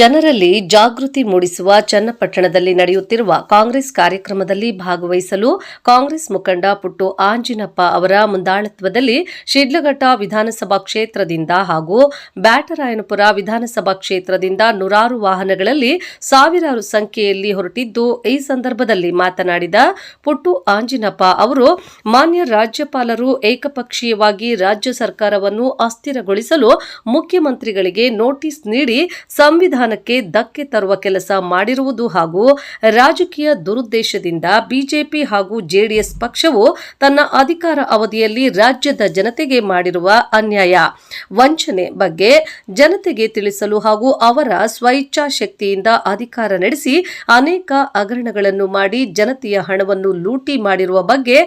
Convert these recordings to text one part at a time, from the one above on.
ಜನರಲ್ಲಿ ಜಾಗೃತಿ ಮೂಡಿಸುವ ಚನ್ನಪಟ್ಟಣದಲ್ಲಿ ನಡೆಯುತ್ತಿರುವ ಕಾಂಗ್ರೆಸ್ ಕಾರ್ಯಕ್ರಮದಲ್ಲಿ ಭಾಗವಹಿಸಲು ಕಾಂಗ್ರೆಸ್ ಮುಖಂಡ ಪುಟ್ಟು ಆಂಜಿನಪ್ಪ ಅವರ ಮುಂದಾಳತ್ವದಲ್ಲಿ ಶಿಡ್ಲಘಟ್ಟ ವಿಧಾನಸಭಾ ಕ್ಷೇತ್ರದಿಂದ ಹಾಗೂ ಬ್ಯಾಟರಾಯನಪುರ ವಿಧಾನಸಭಾ ಕ್ಷೇತ್ರದಿಂದ ನೂರಾರು ವಾಹನಗಳಲ್ಲಿ ಸಾವಿರಾರು ಸಂಖ್ಯೆಯಲ್ಲಿ ಹೊರಟಿದ್ದು, ಈ ಸಂದರ್ಭದಲ್ಲಿ ಮಾತನಾಡಿದ ಪುಟ್ಟು ಆಂಜಿನಪ್ಪ ಅವರು, ಮಾನ್ಯ ರಾಜ್ಯಪಾಲರು ಏಕಪಕ್ಷೀಯವಾಗಿ ರಾಜ್ಯ ಸರ್ಕಾರವನ್ನು ಅಸ್ಥಿರಗೊಳಿಸಲು ಮುಖ್ಯಮಂತ್ರಿಗಳಿಗೆ ನೋಟಿಸ್ ನೀಡಿ ಸಂವಿಧಾನಕ್ಕೆ ಧಕ್ಕೆ ತರುವ ಕೆಲಸ ಮಾಡಿರುವುದು ಹಾಗೂ ರಾಜಕೀಯ ದುರುದ್ದೇಶದಿಂದ ಬಿಜೆಪಿ ಹಾಗೂ ಜೆಡಿಎಸ್ ಪಕ್ಷವು ತನ್ನ ಅಧಿಕಾರ ಅವಧಿಯಲ್ಲಿ ರಾಜ್ಯದ ಜನತೆಗೆ ಮಾಡಿರುವ ಅನ್ಯಾಯ. ವಂಚನೆ ಬಗ್ಗೆ ಜನತೆಗೆ ತಿಳಿಸಲು ಹಾಗೂ ಅವರ ಸ್ವಇಚ್ಛಾ ಶಕ್ತಿಯಿಂದ ಅಧಿಕಾರ ನಡೆಸಿ ಅನೇಕ ಹಗರಣಗಳನ್ನು ಮಾಡಿ ಜನತೆಯ ಹಣವನ್ನು ಲೂಟಿ ಮಾಡಿರುವ ಬಗ್ಗೆ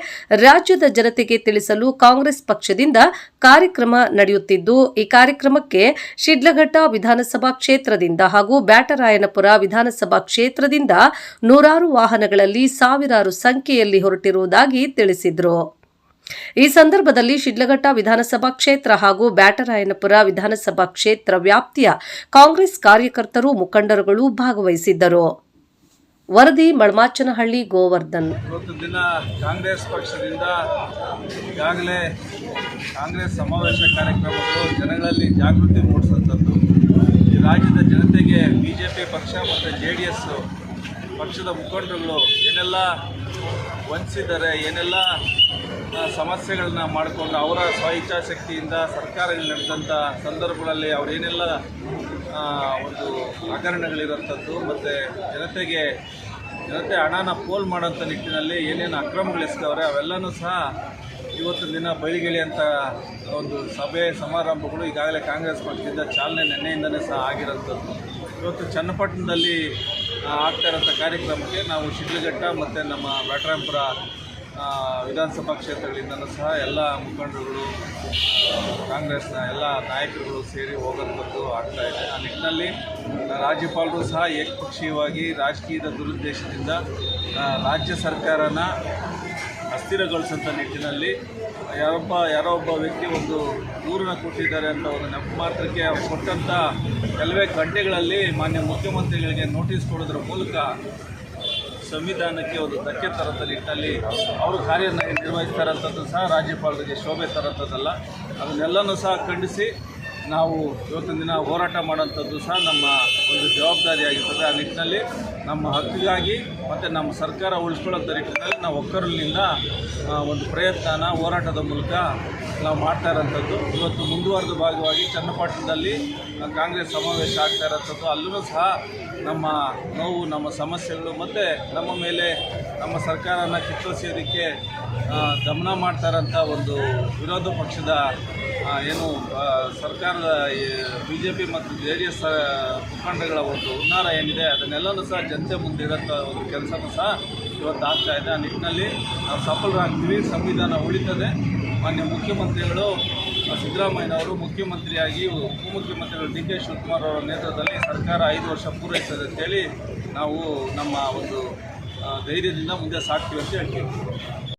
ರಾಜ್ಯದ ಜನತೆಗೆ ತಿಳಿಸಲು ಕಾಂಗ್ರೆಸ್ ಪಕ್ಷದಿಂದ ಕಾರ್ಯಕ್ರಮ ನಡೆಯುತ್ತಿದ್ದು, ಈ ಕಾರ್ಯಕ್ರಮಕ್ಕೆ ಶಿಡ್ಲಘಟ್ಟ ವಿಧಾನಸಭಾ ಕ್ಷೇತ್ರದಿಂದ ಹಾಗೂ ಬ್ಯಾಟರಾಯನಪುರ ವಿಧಾನಸಭಾ ಕ್ಷೇತ್ರದಿಂದ ನೂರಾರು ವಾಹನಗಳಲ್ಲಿ ಸಾವಿರಾರು ಸಂಖ್ಯೆಯಲ್ಲಿ ಹೊರಟಿರುವುದಾಗಿ ತಿಳಿಸಿದರು. ಈ ಸಂದರ್ಭದಲ್ಲಿ ಶಿಡ್ಲಘಟ್ಟ ವಿಧಾನಸಭಾ ಕ್ಷೇತ್ರ ಹಾಗೂ ಬ್ಯಾಟರಾಯನಪುರ ವಿಧಾನಸಭಾ ಕ್ಷೇತ್ರ ವ್ಯಾಪ್ತಿಯ ಕಾಂಗ್ರೆಸ್ ಕಾರ್ಯಕರ್ತರು ಮುಖಂಡರುಗಳು ಭಾಗವಹಿಸಿದ್ದರು. ವರದಿ ಮಳಮಾಚನಹಳ್ಳಿ ಗೋವರ್ಧನ್. ಇವತ್ತು ದಿನ ಕಾಂಗ್ರೆಸ್ ಪಕ್ಷದಿಂದ ಈಗಾಗಲೇ ಕಾಂಗ್ರೆಸ್ ಸಮಾವೇಶ ಕಾರ್ಯಕ್ರಮಗಳು ಜನಗಳಲ್ಲಿ ಜಾಗೃತಿ ಮೂಡಿಸುವಂಥದ್ದು. ರಾಜ್ಯದ ಜನತೆಗೆ ಬಿ ಜೆ ಪಿ ಪಕ್ಷ ಮತ್ತು ಜೆ ಡಿ ಎಸ್ ಪಕ್ಷದ ಮುಖಂಡರುಗಳು ಏನೆಲ್ಲ ವಂಚಿಸಿದ್ದಾರೆ ಏನೆಲ್ಲ ಸಮಸ್ಯೆಗಳನ್ನ ಮಾಡಿಕೊಂಡು ಅವರ ಸ್ವಇಚ್ಛಾಶಕ್ತಿಯಿಂದ ಸರ್ಕಾರಗಳು ನಡೆದಂಥ ಸಂದರ್ಭಗಳಲ್ಲಿ ಅವರೇನೆಲ್ಲ ಒಂದು ಹಗರಣಗಳಿರೋಂಥದ್ದು ಮತ್ತು ಜನತೆಗೆ, ಜನತೆ ಹಣನ ಪೋಲ್ ಮಾಡೋಂಥ ನಿಟ್ಟಿನಲ್ಲಿ ಏನೇನು ಅಕ್ರಮಗಳಿಸ್ತವ್ರೆ ಅವೆಲ್ಲನೂ ಸಹ ಇವತ್ತು ದಿನ ಬಯಲಿಗೆಳೆಯಂಥ ಒಂದು ಸಭೆ ಸಮಾರಂಭಗಳು ಈಗಾಗಲೇ ಕಾಂಗ್ರೆಸ್ ಪಕ್ಷದಿಂದ ಚಾಲನೆ ನಿನ್ನೆಯಿಂದನೇ ಸಹ ಆಗಿರೋಂಥದ್ದು. ಇವತ್ತು ಚನ್ನಪಟ್ಟಣದಲ್ಲಿ ಆಗ್ತಾ ಇರೋಂಥ ಕಾರ್ಯಕ್ರಮಕ್ಕೆ ನಾವು ಶಿಡ್ಲಘಟ್ಟ ಮತ್ತು ನಮ್ಮ ಬ್ಯಾಟರಾಂಪುರ ವಿಧಾನಸಭಾ ಕ್ಷೇತ್ರಗಳಿಂದಲೂ ಸಹ ಎಲ್ಲ ಮುಖಂಡರುಗಳು ಕಾಂಗ್ರೆಸ್ನ ಎಲ್ಲ ನಾಯಕರುಗಳು ಸೇರಿ ಹೋಗೋಂಥದ್ದು ಆಗ್ತಾ ಇದೆ. ಆ ನಿಟ್ಟಿನಲ್ಲಿ ರಾಜ್ಯಪಾಲರು ಸಹ ಏಕಪಕ್ಷೀಯವಾಗಿ ರಾಜಕೀಯದ ದುರುದ್ದೇಶದಿಂದ ರಾಜ್ಯ ಸರ್ಕಾರನ ಅಸ್ಥಿರಗೊಳಿಸೋಂಥ ನಿಟ್ಟಿನಲ್ಲಿ ಯಾರೊಬ್ಬ, ಯಾರೋ ಒಬ್ಬ ವ್ಯಕ್ತಿ ಒಂದು ದೂರನ್ನು ಕೊಟ್ಟಿದ್ದಾರೆ ಅಂತ ಒಂದು ನೆಪ ಮಾತ್ರಕ್ಕೆ ಅವ್ರು ಕೊಟ್ಟಂಥ ಕೆಲವೇ ಗಂಟೆಗಳಲ್ಲಿ ಮಾನ್ಯ ಮುಖ್ಯಮಂತ್ರಿಗಳಿಗೆ ನೋಟಿಸ್ ಕೊಡೋದ್ರ ಮೂಲಕ ಸಂವಿಧಾನಕ್ಕೆ ಒಂದು ಧಕ್ಕೆ ತರಂಥ ನಿಟ್ಟಿನಲ್ಲಿ ಅವರು ಕಾರ್ಯ ನಿರ್ವಹಿಸ್ತಾ ಇರೋಂಥದ್ದು ಸಹ ರಾಜ್ಯಪಾಲರಿಗೆ ಶೋಭೆ ತರಂಥದ್ದಲ್ಲ ಅದನ್ನೆಲ್ಲನೂ ಸಹ ಖಂಡಿಸಿ ನಾವು ಇವತ್ತಿನ ದಿನ ಹೋರಾಟ ಮಾಡೋಂಥದ್ದು ಸಹ ನಮ್ಮ ಒಂದು ಜವಾಬ್ದಾರಿಯಾಗಿರ್ತದೆ ಆ ನಿಟ್ಟಿನಲ್ಲಿ ನಮ್ಮ ಹಕ್ಕಿಗಾಗಿ ಮತ್ತು ನಮ್ಮ ಸರ್ಕಾರ ಉಳಿಸ್ಕೊಳ್ಳೋಂಥ ನಿಟ್ಟಿನಲ್ಲಿ ನಾವು ಒಕ್ಕರಲ್ಲಿಂದ ಒಂದು ಪ್ರಯತ್ನನ ಹೋರಾಟದ ಮೂಲಕ ನಾವು ಮಾಡ್ತಾ ಇರೋಂಥದ್ದು ಇವತ್ತು ಮುಂದುವರೆದ ಭಾಗವಾಗಿ ಚನ್ನಪಟ್ಟಣದಲ್ಲಿ ಕಾಂಗ್ರೆಸ್ ಸಮಾವೇಶ ಆಗ್ತಾ ಇರೋಂಥದ್ದು ಅಲ್ಲೂ ಸಹ ನಮ್ಮ ನೋವು, ನಮ್ಮ ಸಮಸ್ಯೆಗಳು ಮತ್ತು ನಮ್ಮ ಮೇಲೆ ನಮ್ಮ ಸರ್ಕಾರನ ಕಿತ್ತೊಸೆಯೋದಕ್ಕೆ ದಮನ ಮಾಡ್ತಾ ಇರೋಂಥ ಒಂದು ವಿರೋಧ ಪಕ್ಷದ ಏನು ಸರ್ಕಾರದ ಬಿ ಜೆ ಪಿ ಮತ್ತು ಜೆ ಡಿ ಎಸ್ ಮುಖಂಡಗಳ ಒಂದು ಹುನ್ನಾರ ಏನಿದೆ, ಅದನ್ನೆಲ್ಲನೂ ಸಹ ಜನತೆ ಮುಂದಿಡೋಂಥ ಒಂದು ಕೆಲಸನೂ ಸಹ ಇವತ್ತು ಆಗ್ತಾ ಇದೆ. ಆ ನಿಟ್ಟಿನಲ್ಲಿ ನಾವು ಸಫಲರಾಗ್ತೀವಿ, ಸಂವಿಧಾನ ಉಳಿತದೆ. ಮಾನ್ಯ ಮುಖ್ಯಮಂತ್ರಿಗಳು ಸಿದ್ದರಾಮಯ್ಯನವರು ಮುಖ್ಯಮಂತ್ರಿಯಾಗಿ, ಉಪಮುಖ್ಯಮಂತ್ರಿಗಳು ಡಿ ಕೆ ಶಿವಕುಮಾರ್ ಅವರ ನೇತೃತ್ವದಲ್ಲಿ ಸರ್ಕಾರ ಐದು ವರ್ಷ ಪೂರೈಸ್ತದೆ ಅಂತೇಳಿ ನಾವು ನಮ್ಮ ಒಂದು ಧೈರ್ಯದಿಂದ ಮುಂದೆ ಸಾಕ್ತೀವಿ ಅಂತ ಹೇಳ್ತೀವಿ.